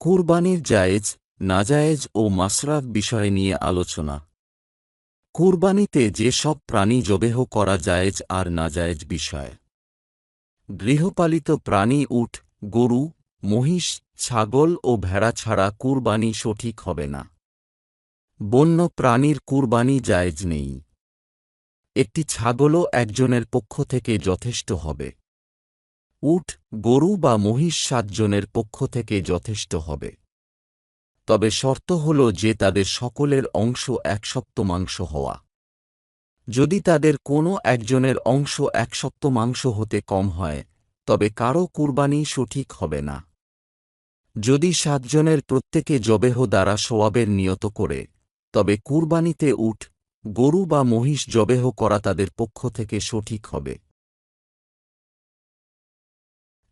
কুরবানির জায়েজ, নাজায়েজ ও মাসরাফ বিষয় নিয়ে আলোচনা। কুরবানিতে যে সব প্রাণী জবেহ করা জায়েজ আর নাজায়েজ বিষয়। গৃহপালিত প্রাণী উঠ, গরু, মহিষ, ছাগল ও ভেড়া ছাড়া কুরবানি সঠিক হবে না। বন্য প্রাণীর কুরবানি জায়েজ নেই। একটি ছাগলও একজনের পক্ষ থেকে যথেষ্ট হবে। উট, গরু বা মহিষ সাতজনের পক্ষ থেকে যথেষ্ট হবে। তবে শর্ত হল যে তাদের সকলের অংশ এক সপ্তমাংশ হওয়া। যদি তাদের কোনো একজনের অংশ এক সপ্তমাংশ হতে কম হয়, তবে কারও কুরবানি সঠিক হবে না। যদি সাতজনের প্রত্যেকে জবেহ দ্বারা সোয়াবের নিয়ত করে, তবে কুরবানিতে উঠ গরু বা মহিষ জবেহ করা তাদের পক্ষ থেকে সঠিক হবে।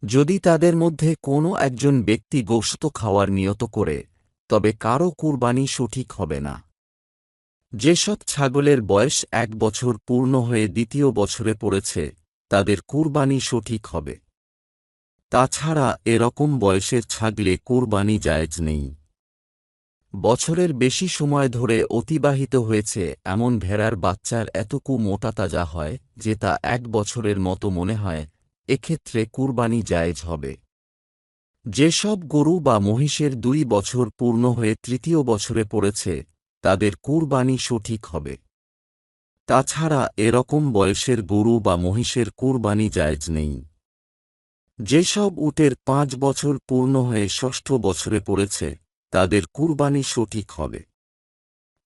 যদি তাদের মধ্যে কোনো একজন ব্যক্তি গোশত খাওয়ার নিয়ত করে, তবে কারও কুরবানি সঠিক হবে না। যেসব ছাগলের বয়স এক বছর পূর্ণ হয়ে দ্বিতীয় বছরে পড়েছে, তাদের কুরবানি সঠিক হবে। তাছাড়া এরকম বয়সের ছাগলে কুরবানি জায়েজ নেই। বছরের বেশি সময় ধরে অতিবাহিত হয়েছে এমন ভেড়ার বাচ্চার এতকু মোটা তাজা হয়, যে তা এক বছরের মতো মনে হয় এক্ষেত্রে কুরবানি জায়েজ হবে। যেসব গরু বা মহিষের দুই বছর পূর্ণ হয়ে তৃতীয় বছরে পড়েছে, তাদের কুরবানি সঠিক হবে। তাছাড়া এরকম বয়সের গরু বা মহিষের কুরবানি জায়েজ নেই। যেসব উটের পাঁচ বছর পূর্ণ হয়ে ষষ্ঠ বছরে পড়েছে, তাদের কুরবানি সঠিক হবে।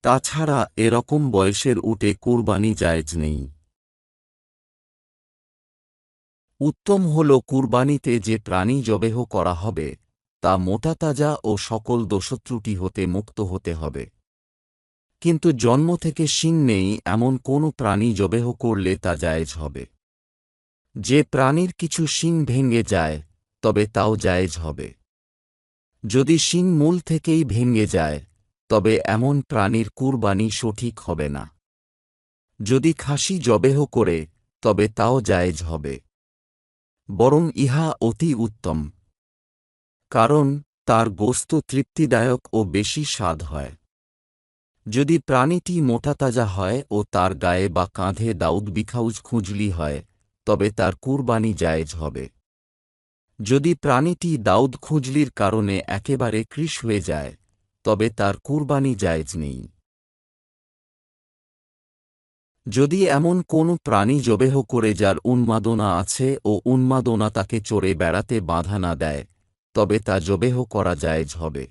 তাছাড়া এরকম বয়সের উটে কুরবানি জায়েজ নেই। উত্তম হল কুরবানিতে যে প্রাণী জবেহ করা হবে, তা মোটাতাজা ও সকল দোষত্রুটি হতে মুক্ত হতে হবে। কিন্তু জন্ম থেকে শিং নেই এমন কোনো প্রাণী জবেহ করলে তা জায়েজ হবে। যে প্রাণীর কিছু শিং ভেঙে যায়, তবে তাও জায়েজ হবে। যদি শিং মূল থেকেই ভেঙে যায়, তবে এমন প্রাণীর কুরবানি সঠিক হবে না। যদি খাসি জবেহ করে, তবে তাও জায়েজ হবে। বরং ইহা অতি উত্তম। কারণ তার গোস্ত তৃপ্তিদায়ক ও বেশি স্বাদ হয়। যদি প্রাণীটি মোটাতাজা হয় ও তার গায়ে বা কাঁধে দাউদ বিখাউজ খুঁজলি হয়, তবে তার কুরবানি জায়েজ হবে। যদি প্রাণীটি দাউদ খুঁজলির কারণে একেবারে কৃষ হয়ে যায়, তবে তার কুরবানি জায়েজ নেই। যদি এমন কোনো প্রাণী জবেহ করে যার উন্মাদনা আছে ও উন্মাদনা তাকে চড়ে বেড়াতে বাধা না দেয়, তবে তা জবেহ করা জায়েজ হবে।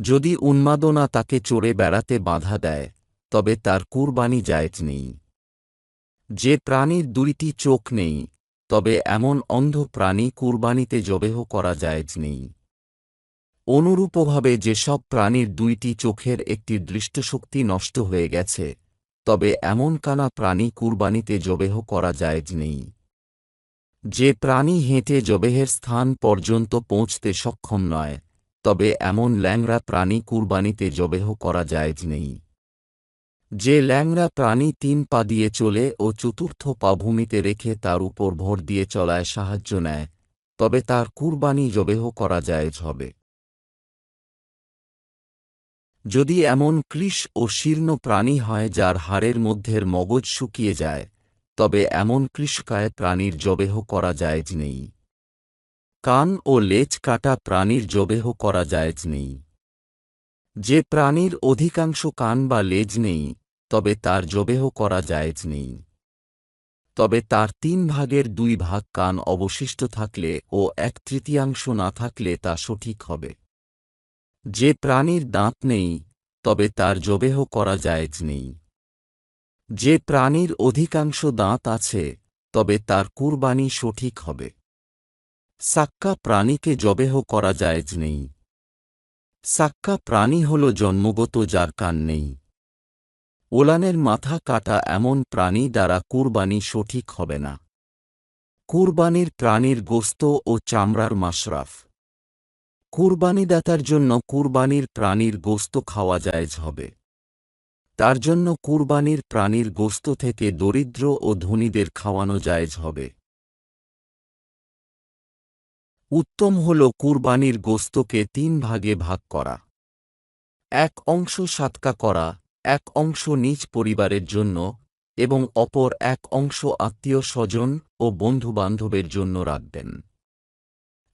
যদি উন্মাদনা তাকে চড়ে বেড়াতে বাধা দেয়, তবে তার কুরবানি জায়েজ নেই। যে প্রাণীর দুইটি চোখ নেই, তবে এমন অন্ধ প্রাণী কুরবানিতে জবেহ করা জায়েজ নেই। অনুরূপভাবে যেসব প্রাণীর দুইটি চোখের একটি দৃষ্টশক্তি নষ্ট হয়ে গেছে তবে এমন কানা প্রাণী কুরবানিতে জবেহ করা জায়েজ নেই। যে প্রাণী হেঁটে জবেহের স্থান পর্যন্ত পৌঁছতে সক্ষম নয়, তবে এমন ল্যাংরা প্রাণী কুরবানিতে জবেহ করা জায়েজ নেই। যে ল্যাংরা প্রাণী তিন পা দিয়ে চলে ও চতুর্থ পা ভূমিতে রেখে তার উপর ভর দিয়ে চলায় সাহায্য নেয়, তবে তার কুরবানি জবেহ করা জায়েজ হবে। যদি এমন কৃষ ও শীর্ণ প্রাণী হয় যার হাড়ের মধ্যের মগজ শুকিয়ে যায়, তবে এমন কৃষকায় প্রাণীর জবেহ করা জায়েজ নেই। কান ও লেজ কাটা প্রাণীর জবেহ করা জায়েজ নেই। যে প্রাণীর অধিকাংশ কান বা লেজ নেই, তবে তার জবেহ করা জায়েজ নেই। তবে তার তিন ভাগের দুই ভাগ কান অবশিষ্ট থাকলে ও এক তৃতীয়াংশ না থাকলে তা সঠিক হবে। যে প্রাণীর দাঁত নেই, তবে তার জবেহ করা জায়েজ নেই। যে প্রাণীর অধিকাংশ দাঁত আছে, তবে তার কুরবানি সঠিক হবে। সাক্কা প্রাণীকে জবেহ করা জায়েজ নেই। সাক্কা প্রাণী হল জন্মগত যার কান নেই। ওলানের মাথা কাটা এমন প্রাণী দ্বারা কুরবানি সঠিক হবে না। কুরবানির প্রাণীর গোস্ত ও চামড়ার মাশরাফ। কুরবানিদাতার জন্য কুরবানির প্রাণীর গোস্ত খাওয়া জায়েজ হবে। তার জন্য কুরবানির প্রাণীর গোস্ত থেকে দরিদ্র ও ধনীদের খাওয়ানো জায়েজ হবে। উত্তম হল কুরবানির গোস্তকে তিন ভাগে ভাগ করা। এক অংশ সাতকা করা, এক অংশ নিজ পরিবারের জন্য এবং অপর এক অংশ আত্মীয় স্বজন ও বন্ধুবান্ধবের জন্য রাখবেন।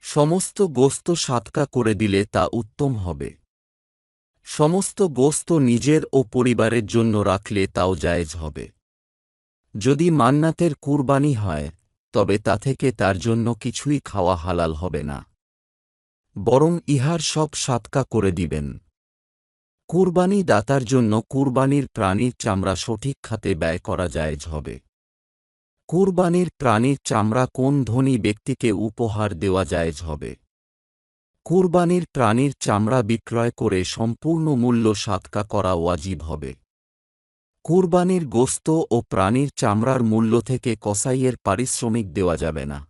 সমস্ত গোস্ত সাতকা করে দিলে তা উত্তম হবে। সমস্ত গোস্ত নিজের ও পরিবারের জন্য রাখলে তাও জায়েজ হবে। যদি মান্নাতের কুরবানি হয়, তবে তা থেকে তার জন্য কিছুই খাওয়া হালাল হবে না। বরং ইহার সব সাতকা করে দিবেন। কুরবানি দাতার জন্য কুরবানির প্রাণীর চামড়া সঠিক খাতে ব্যয় করা জায়েজ হবে। কুরবানির প্রাণীর চামড়া কোন ধনী ব্যক্তিকে উপহার দেওয়া জায়েজ হবে? কুরবানির প্রাণীর চামড়া বিক্রয় করে সম্পূর্ণ মূল্য সাতকা করা ওয়াজিব হবে। কুরবানির গোস্ত ও প্রাণীর চামড়ার মূল্য থেকে কসাইয়ের পারিশ্রমিক দেওয়া যাবে না।